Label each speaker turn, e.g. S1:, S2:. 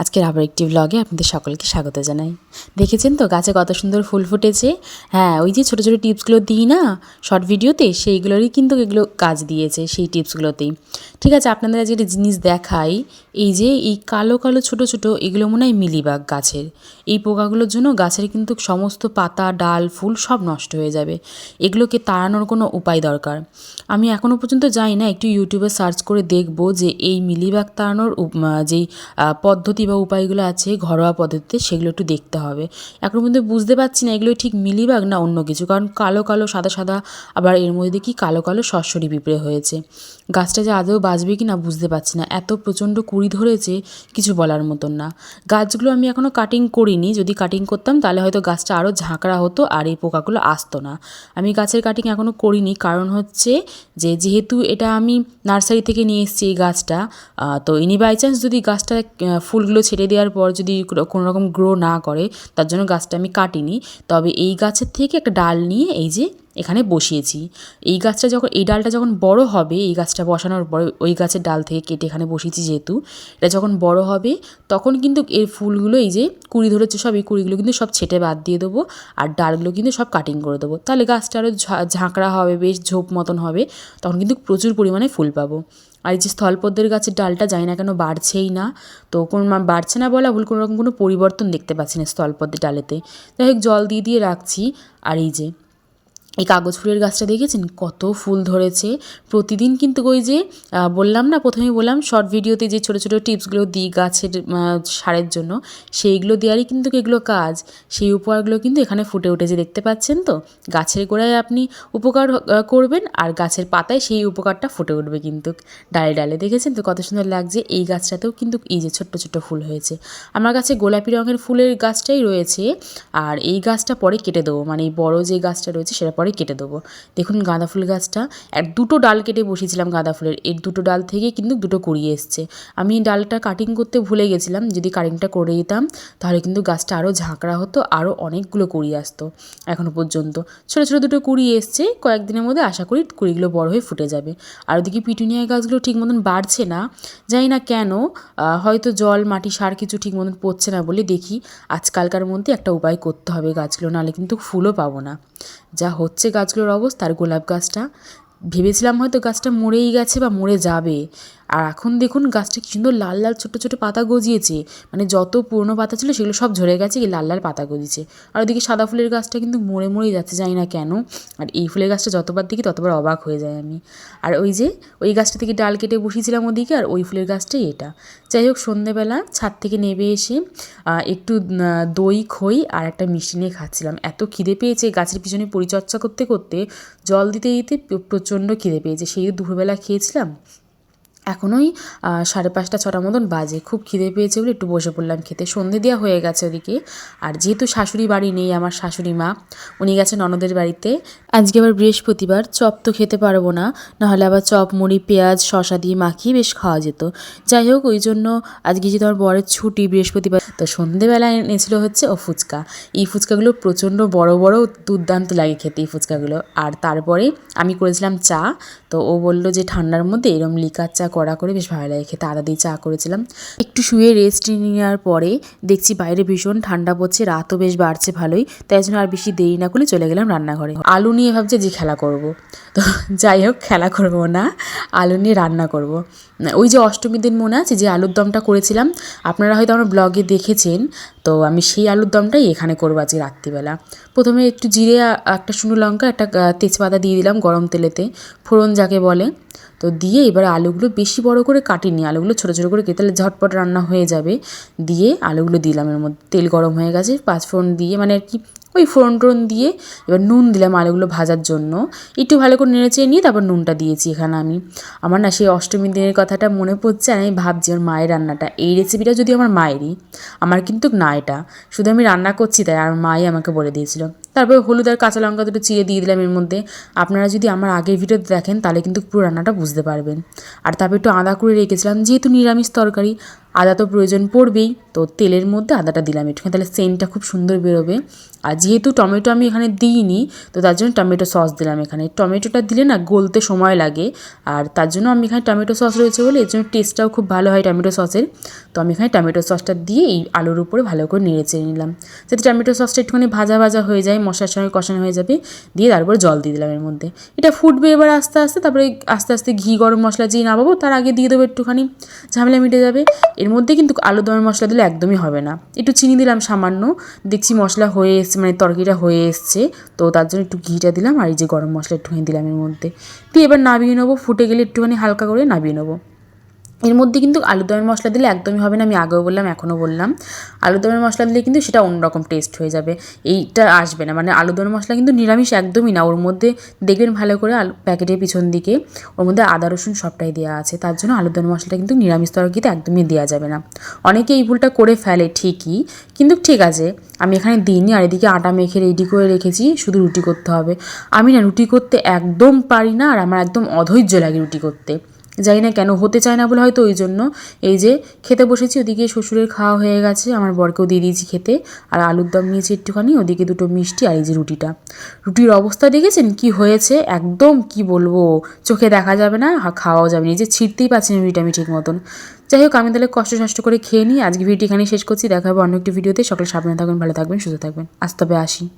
S1: আজকের আবার একটি ব্লগে আপনাদের সকলকে স্বাগত জানাই। দেখেছেন তো গাছে কত সুন্দর ফুল ফুটেছে? হ্যাঁ ওই যে ছোটো ছোটো টিপসগুলো দিই না শর্ট ভিডিওতে সেইগুলোরই কিন্তু এগুলো কাজ দিয়েছে, সেই টিপসগুলোতেই ঠিক আছে, আপনাদের আজকে জিনিস দেখাই, এই যে এই কালো কালো ছোট ছোট, এগুলো মনে হয় মিলিবাগ গাছের। এই পোকাগুলোর জন্য গাছের কিন্তু সমস্ত পাতা, ডাল, ফুল সব নষ্ট হয়ে যাবে। এগুলোকে তাড়ানোর কোনো উপায় দরকার। আমি এখনও পর্যন্ত যাই না, একটু ইউটিউবে সার্চ করে দেখব যে এই মিলিবাগ তাড়ানোর যেই পদ্ধতি বা উপায়গুলো আছে ঘরোয়া পদ্ধতিতে সেগুলো একটু দেখতে হবে। এখন পর্যন্ত বুঝতে পারছি না এগুলো ঠিক মিলিবাগ না অন্য কিছু কারণ কালো কালো সাদা সাদা আবার এর মধ্যে দেখি কালো কালো সরসরি পিঁপড়ে হয়েছে। গাছটা যে আদৌ বাঁচবে কি না বুঝতে পারছি না এত প্রচণ্ড কুড়ি ধরেছে কিছু বলার মতন না। গাছগুলো আমি এখনও কাটিং করিনি যদি কাটিং করতাম তাহলে হয়তো গাছটা আরও ঝাঁকড়া হতো আর এই পোকাগুলো আসতো না। আমি গাছের কাটিং এখনও করিনি কারণ হচ্ছে যে যেহেতু এটা আমি নার্সারি থেকে নিয়ে এসেছি এই গাছটা তো ইনি বাই চান্স যদি গাছটা আহ, ফুলগুলো ছেড়ে দেওয়ার পর যদি কোনো রকম গ্রো না করে, তার জন্য গাছটা আমি কাটিনি। তবে এই গাছের থেকে একটা ডাল নিয়ে এই যে এখানে বসিয়েছি। এই গাছটা যখন, এই ডালটা যখন বড় হবে, এই গাছটা বসানোর পরে ওই গাছের ডাল থেকে কেটে এখানে বসিয়েছি যেহেতু, এটা যখন বড় হবে, তখন কিন্তু এর ফুলগুলো এই যে কুড়ি ধরেছে সব, এই কুড়িগুলো কিন্তু সব ছেটে বাদ দিয়ে দেবো আর ডালগুলো কিন্তু সব কাটিং করে দেবো। তাহলে গাছটা আরও ঝাঁকড়া হবে, বেশ ঝোপ মতন হবে, তখন কিন্তু প্রচুর পরিমাণে ফুল পাবো। আর এই যে স্থলপদ্মের গাছের ডালটা জানি না কেন বাড়ছেই না, তো কোন বাড়ছে না বলা ভুল, কোনো রকম কোনো পরিবর্তন দেখতে পাচ্ছি না স্থলপদ্মের ডালেতে। যাই হোক, জল দিয়ে দিয়ে রাখছি, আর এই যে এই কাগজ ফুলের গাছটা দেখেছেন? কত ফুল ধরেছে। প্রতিদিন কিন্তু ওই যে বললাম না, প্রথমেই বললাম শর্ট ভিডিওতে যে ছোটো ছোটো টিপসগুলো দিই গাছের সারের জন্য, সেইগুলো দেওয়ারই কিন্তু এগুলো কাজ। সেই উপহারগুলো কিন্তু এখানে ফুটে উঠেছে, দেখতে পাচ্ছেন তো? গাছের গোড়ায় আপনি উপকার করবেন, আর গাছের পাতায় সেই উপকারটা ফুটে উঠবে কিন্তু। ডালে ডালে দেখেছেন তো? কত সুন্দর লাগছে। এই গাছটাতেও কিন্তু এই যে ছোট্ট ছোট্ট ফুল হয়েছে। আমার কাছে গোলাপি রঙের ফুলের গাছটাই রয়েছে, আর এই গাছটা পরে কেটে দেবো। মানে এই বড় যে গাছটা রয়েছে, সেটা পরে কেটে দেবো। দেখুন গাঁদা ফুল গাছটা এক দুটো ডাল কেটে বসিয়েছিলাম গাঁদা ফুলের। এর দুটো ডাল থেকে কিন্তু দুটো কুড়িয়ে এসছে। আমি ডালটা কাটিং করতে ভুলে গেছিলাম, যদি কাটিংটা করে দিতাম, তাহলে কিন্তু গাছটা আরও ঝাঁকড়া হতো আরও অনেকগুলো কুড়ি আসতো এখনও পর্যন্ত। ছোটো ছোটো দুটো কুড়ি এসছে, কয়েকদিনের মধ্যে আশা করি কুড়িগুলো বড় হয়ে ফুটে যাবে। আর ওদিকে পিটুনিয়া গাছগুলো ঠিক মতন বাড়ছে না, জানি না কেন হয়তো জল, মাটি, সার কিছু ঠিক মতন পড়ছে না বলে দেখি। আজকালকার মধ্যে একটা উপায় করতে হবে গাছগুলো, নাহলে কিন্তু ফুলও পাবো না। যা হচ্ছে গাছগুলোর অবস্থা আর গোলাপ গাছটা। ভেবেছিলাম হয়তো গাছটা মরেই গেছে বা মরে যাবে। আর এখন দেখুন গাছটা কি সুন্দর লাল লাল ছোটো ছোটো পাতা গজিয়েছে। মানে যত পুরনো পাতা ছিল সেগুলো সব ঝরে গেছে, এই লাল লাল পাতা গজিয়েছে। আর ওদিকে সাদা ফুলের গাছটা কিন্তু মরে মরেই যাচ্ছে, জানি না কেন। আর এই ফুলের গাছটা যতবার দেখি ততবার অবাক হয়ে যায় আমি। আর ওই যে, ওই গাছটা থেকে ডাল কেটে বসিয়েছিলাম ওদিকে, আর ওই ফুলের গাছটাই এটা। যাই হোক, সন্ধেবেলা ছাদ থেকে নেমে এসে একটু দই, খই আর একটা মিষ্টি নিয়ে খাচ্ছিলাম। এত খিদে পেয়েছে গাছের পিছনে পরিচর্যা করতে করতে, জল দিতে দিতে প্রচণ্ড খিদে পেয়েছে। সেই দুপুরবেলা খেয়েছিলাম এখনোই আহ, সাড়ে পাঁচটা ছটার মতন বাজে। খুব খিদে পেয়েছে বলে একটু বসে পড়লাম খেতে। সন্ধে দেওয়া হয়ে গেছে ওদিকে। আর যেহেতু শাশুড়ি বাড়ি নেই আমার শাশুড়ি মা উনি গেছে ননদের বাড়িতে। আজকে আবার বৃহস্পতিবার চপ তো খেতে পারব না নাহলে আবার চপ মুড়ি পেঁয়াজ শশা দিয়ে মাখিয়ে বেশ খাওয়া যেত। যাই হোক ওই জন্য আজকে যেহেতু আমার বরের ছুটি বৃহস্পতিবার তো সন্ধেবেলা এনেছিল হচ্ছে ও ফুচকা। এই ফুচকাগুলো প্রচণ্ড বড় বড় দুর্দান্ত লাগে খেতে এই ফুচকাগুলো। আর তারপরে আমি করেছিলাম চা তো ও বলল যে ঠান্ডার মধ্যে এরম লিকার চা কড়া করে বেশ ভালো লাগে খেতে। আদা দিয়ে চা করেছিলাম। একটু শুয়ে রেস্ট নেওয়ার পরে দেখছি বাইরে ভীষণ ঠান্ডা পড়ছে, রাতও বেশ বাড়ছে ভালোই, তাই জন্য আর বেশি দেরি না করে চলে গেলাম রান্নাঘরে। আলু নিয়ে ভাবছে যে খেলা করব। তো যাই হোক, খেলা করব না, আলু নিয়ে রান্না করব। ওই যে অষ্টমীর দিন মনে আছে যে আলুর দমটা করেছিলাম, আপনারা হয়তো আমার ব্লগে দেখেছেন তো আমি সেই আলুর দমটাই এখানে করব আজকে রাত্রিবেলা। প্রথমে একটু জিরে একটা শুকনো লঙ্কা, একটা তেজপাতা দিয়ে দিলাম গরম তেলেতে, ফোড়ন যাকে বলে। তো দিয়ে এবার আলুগুলো বেশি বড় করে কাটিনি, আলুগুলো ছোটো ছোটো করে কেটে ঝটপট রান্না হয়ে যাবে। দিয়ে আলুগুলো দিলাম এর মধ্যে, তেল গরম হয়ে গেছে পাঁচফোড়ন দিয়ে মানে আর কি ওই ফোড়ন টোড়ন দিয়ে এবার নুন দিলাম আলুগুলো ভাজার জন্য। একটু ভালো করে নেড়েচেড়ে নিয়ে তারপর নুনটা দিয়েছি এখানে আমি। আমার না সেই অষ্টমীর দিনের কথাটা মনে পড়ছে আর আমি ভাবছি আমার মায়ের রান্নাটা। এই রেসিপিটা যদি আমার মায়েরই, আমার কিন্তু না এটা। শুধু আমি রান্না করছি তাই, আর মাই আমাকে বলে দিয়েছিল। তারপরে হলুদ আর কাঁচা লঙ্কা দুটো চিড়ে দিয়ে দিলাম এর মধ্যে। আপনারা যদি আমার আগের ভিডিওতে দেখেন, তাহলে কিন্তু পুরো রান্নাটা বুঝতে পারবেন। আর তারপর একটু আদা করে রেখেছিলাম, যেহেতু নিরামিষ তরকারি, আদা তো প্রয়োজন পড়বেই। তো তেলের মধ্যে আদাটা দিলাম একটুখানি, তাহলে সেন্টটা খুব সুন্দর বেরোবে। আর যেহেতু টমেটো আমি এখানে দিইনি, তো তার জন্য টমেটো সস দিলাম এখানে। টমেটোটা দিলে না গলতে সময় লাগে, আর তার জন্য আমি এখানে টমেটো সস রয়েছে বলে এর জন্য টেস্টটাও খুব ভালো হয় টমেটো সসের। তো আমি এখানে টমেটো সসটা দিয়ে এই আলুর উপরে ভালো করে নেড়ে চেড়ে নিলাম। যাতে টমেটো সসটা একটুখানি ভাজা ভাজা হয়ে যায় মশলার সঙ্গে কষানো হয়ে যাবে। দিয়ে তারপর জল দিয়ে দিলাম এর মধ্যে। এটা ফুটবে এবার আস্তে আস্তে, তারপরে আস্তে আস্তে ঘি, গরম মশলা যেই নামাবো, তার আগে দিয়ে দেবো একটুখানি। ঝামেলা মিটে যাবে। এর মধ্যে কিন্তু আলু দমের মশলা দিলে একদমই হবে না। একটু চিনি দিলাম সামান্য। দেখছি মশলা হয়ে এসছে মানে তরকারিটা হয়ে এসছে। তো তার জন্য একটু ঘিটা দিলাম, আর এই যে গরম মশলা একটুখানি দিলাম এর মধ্যে। দিয়ে এবার নাবিয়ে নেব। ফুটে গেলে একটুখানি হালকা করে নাবিয়ে নেব। এর মধ্যে কিন্তু আলু দমের মশলা দিলে একদমই হবে না, আমি আগেও বললাম, এখনও বললাম। আলু দমের মশলা দিলে কিন্তু সেটা অন্যরকম টেস্ট হয়ে যাবে, এইটা আসবে না। মানে আলু দমের মশলা কিন্তু নিরামিষ একদমই না, ওর মধ্যে দেখবেন ভালো করে আলু প্যাকেটের পিছন দিকে, ওর মধ্যে আদা, রসুন সবটাই দেওয়া আছে, তার জন্য আলু দমের মশলাটা কিন্তু নিরামিষ তরকারিতে একদমই দেওয়া যাবে না। অনেকে এই ভুলটা করে ফেলে ঠিকই, কিন্তু ঠিক আছে, আমি এখানে দিইনি, আর এদিকে আটা মেখে রেডি করে রেখেছি, শুধু রুটি করতে হবে। আমি না রুটি করতে একদম পারি না, আর আমার একদম অধৈর্য লাগে রুটি করতে। জানি না কেন হতে চায় না বলে হয়তো ওই জন্য। এই যে খেতে বসেছি, ওদিকে শ্বশুরের খাওয়া হয়ে গেছে, আমার বরকেও দিয়ে দিয়েছি খেতে। আর আলুর দম নিয়েছি একটুখানি, ওদিকে দুটো মিষ্টি আর এই যে রুটিটা। রুটির অবস্থা দেখেছেন? কি হয়েছে? একদম কি বলব? চোখে দেখা যাবে না আর খাওয়াও যাবে না। এই যে ছিঁড়তেই পারছি না রুটিটা আমি ঠিক মতন। যাই হোক, আমি তাহলে কষ্ট সষ্ট করে খেয়ে নিই। আজকে ভিডিও এখানেই শেষ করছি। দেখা হবে অন্য একটি ভিডিওতে। সকালে সাবধানে থাকবেন ভালো থাকবেন, সুস্থ থাকবেন। আজ আসি।